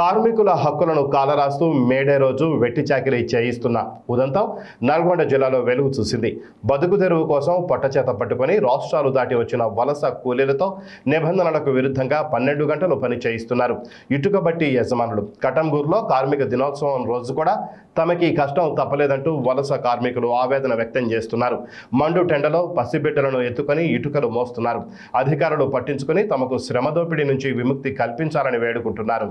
కార్మికుల హక్కులను కాలరాస్తూ మేడే రోజు వెట్టి చాకిరీ చేయిస్తున్న ఉదంతం నల్గొండ జిల్లాలో వెలుగు చూసింది. బతుకు తెరువు కోసం పొట్టచేత పట్టుకొని రాష్ట్రాలు దాటి వచ్చిన వలస కూలీలతో నిబంధనలకు విరుద్ధంగా పన్నెండు గంటలు పని చేయిస్తున్నారు. ఇటుక బట్టి యజమానులు. కటంగూరులో కార్మిక దినోత్సవం రోజు కూడా తమకి ఈ కష్టం తప్పలేదంటూ వలస కార్మికులు ఆవేదన వ్యక్తం చేస్తున్నారు. మండు టెండలో పసిబిడ్డలను ఎత్తుకొని ఇటుకలు మోస్తున్నారు. అధికారులు పట్టించుకొని తమకు శ్రమదోపిడి నుంచి విముక్తి కల్పించాలని వేడుకుంటున్నారు.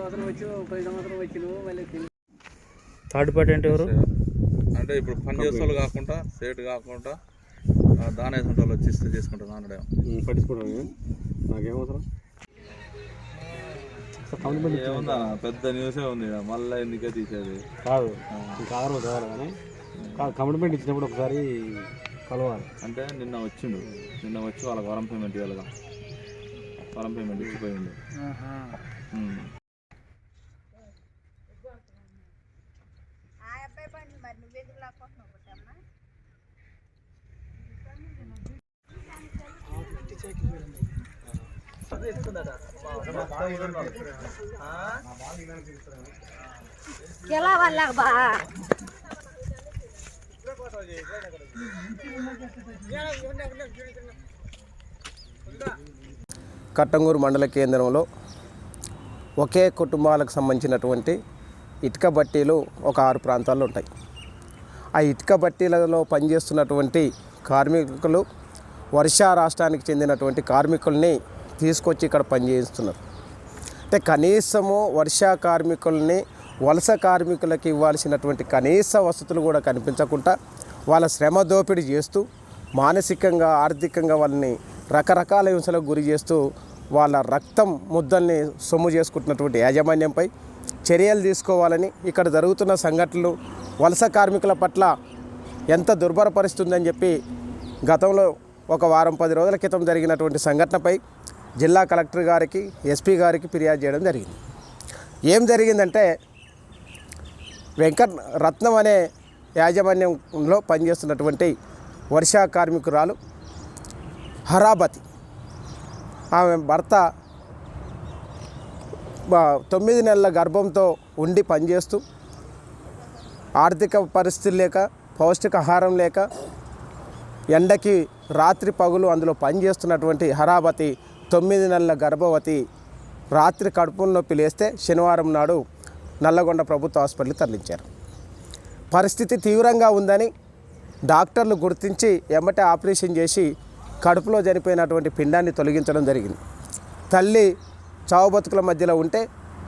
సంవత్సరం సంవత్సరం మళ్ళీ థర్డ్ పార్టీ అంటే ఎవరు? అంటే ఇప్పుడు పని చేసే వాళ్ళు కాకుండా సేట్ కాకుండా ఆ, దాన వేసిన వాళ్ళు వచ్చి ఇస్తే చేసుకుంటారు నాన్నడే పట్టించుకోవడం నాకేమవుతారా ఏముందా పెద్ద న్యూసే ఉంది. మళ్ళా ఎందుకే తీసేది? కాదు. కావాలి కానీ కాదు కమిట్మెంట్ ఇచ్చినప్పుడు ఒకసారి కలవాలి. అంటే నిన్న వచ్చిండు. నిన్న వచ్చి వాళ్ళకి వరం పేమెంట్ ఇవ్వాలిగా వరం పేమెంట్ ఇచ్చిపోయిండు. ఎలా వాళ్ళ బా? కట్టంగూరు మండల కేంద్రంలో ఒకే కుటుంబాలకు సంబంధించినటువంటి ఇటుక బట్టీలు ఒక ఆరు ప్రాంతాల్లో ఉంటాయి. ఆ ఇటుక బట్టీలలో పనిచేస్తున్నటువంటి కార్మికులు వర్షా రాష్ట్రానికి చెందినటువంటి కార్మికుల్ని తీసుకొచ్చి ఇక్కడ పనిచేస్తున్నారు అంటే కనీసము వర్షా కార్మికుల్ని వలస కార్మికులకు ఇవ్వాల్సినటువంటి కనీస వసతులు కూడా కనిపించకుండా వాళ్ళ శ్రమ దోపిడీ చేస్తూ మానసికంగా ఆర్థికంగా వాళ్ళని రకరకాల హింసలకు గురి చేస్తూ వాళ్ళ రక్తం ముద్దల్ని సొమ్ము చేసుకుంటున్నటువంటి యాజమాన్యంపై చర్యలు తీసుకోవాలని ఇక్కడ జరుగుతున్న సంఘటనలు వలస కార్మికుల పట్ల ఎంత దుర్భరపరుస్తుందని చెప్పి గతంలో ఒక వారం పది రోజుల క్రితం జరిగినటువంటి సంఘటనపై జిల్లా కలెక్టర్ గారికి ఎస్పీ గారికి ఫిర్యాదు చేయడం జరిగింది. ఏం జరిగిందంటే వెంకట్ రత్నం అనే యాజమాన్యంలో పనిచేస్తున్నటువంటి వర్షా కార్మికురాలు హరాబతి. ఆమె భర్త తొమ్మిది నెలల గర్భంతో ఉండి పనిచేస్తూ ఆర్థిక పరిస్థితులు లేక పౌష్టికాహారం లేక ఎండకి రాత్రి పగులు అందులో పనిచేస్తున్నటువంటి హరాబతి తొమ్మిది నెలల గర్భవతి రాత్రి కడుపులో నొప్పి లేస్తే శనివారం నాడు నల్లగొండ ప్రభుత్వ హాస్పిటల్కి తరలించారు. పరిస్థితి తీవ్రంగా ఉందని డాక్టర్లు గుర్తించి ఎమ్మటే ఆపరేషన్ చేసి కడుపులో చనిపోయినటువంటి పిండాన్ని తొలగించడం జరిగింది. తల్లి చావు బతుకుల మధ్యలో ఉంటే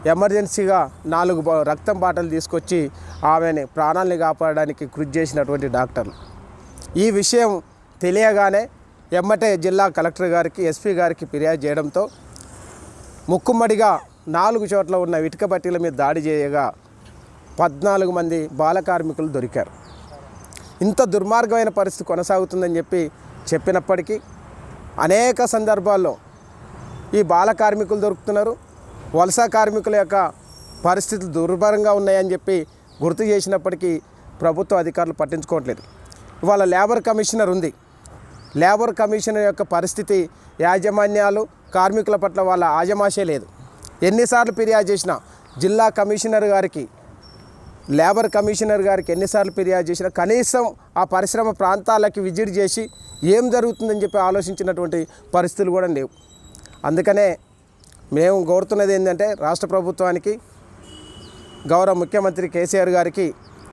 ఎమర్జెన్సీగా నాలుగు బా- రక్తం బాటలు తీసుకొచ్చి ఆమెని ప్రాణాలని కాపాడడానికి కృషి చేసినటువంటి డాక్టర్లు. ఈ విషయం తెలియగానే ఎమ్మటే జిల్లా కలెక్టర్ గారికి ఎస్పీ గారికి ఫిర్యాదు చేయడంతో ముక్కుమ్మడిగా నాలుగు చోట్ల ఉన్న ఇటుక బట్టీల మీద దాడి చేయగా పద్నాలుగు మంది బాల కార్మికులు దొరికారు. ఇంత దుర్మార్గమైన పరిస్థితి కొనసాగుతుందని చెప్పి చెప్పినప్పటికీ అనేక సందర్భాల్లో ఈ బాల కార్మికులు దొరుకుతున్నారు. వలస కార్మికుల యొక్క పరిస్థితులు దుర్భరంగా ఉన్నాయని చెప్పి గుర్తు చేసినప్పటికీ ప్రభుత్వ అధికారులు పట్టించుకోవట్లేదు. ఇవాళ లేబర్ కమిషనర్ ఉంది. లేబర్ కమిషనర్ యొక్క పరిస్థితి యాజమాన్యాలు కార్మికుల పట్ల వాళ్ళ ఆజమాషే లేదు. ఎన్నిసార్లు ఫిర్యాదు చేసినా జిల్లా కమిషనర్ గారికి లేబర్ కమిషనర్ గారికి ఎన్నిసార్లు ఫిర్యాదు చేసినా కనీసం ఆ పరిశ్రమ ప్రాంతాలకి విజిట్ చేసి ఏం జరుగుతుందని చెప్పి ఆలోచించినటువంటి పరిస్థితులు కూడా లేవు. అందుకనే మేము కోరుతున్నది ఏంటంటే రాష్ట్ర ప్రభుత్వానికి గౌరవ ముఖ్యమంత్రి కేసీఆర్ గారికి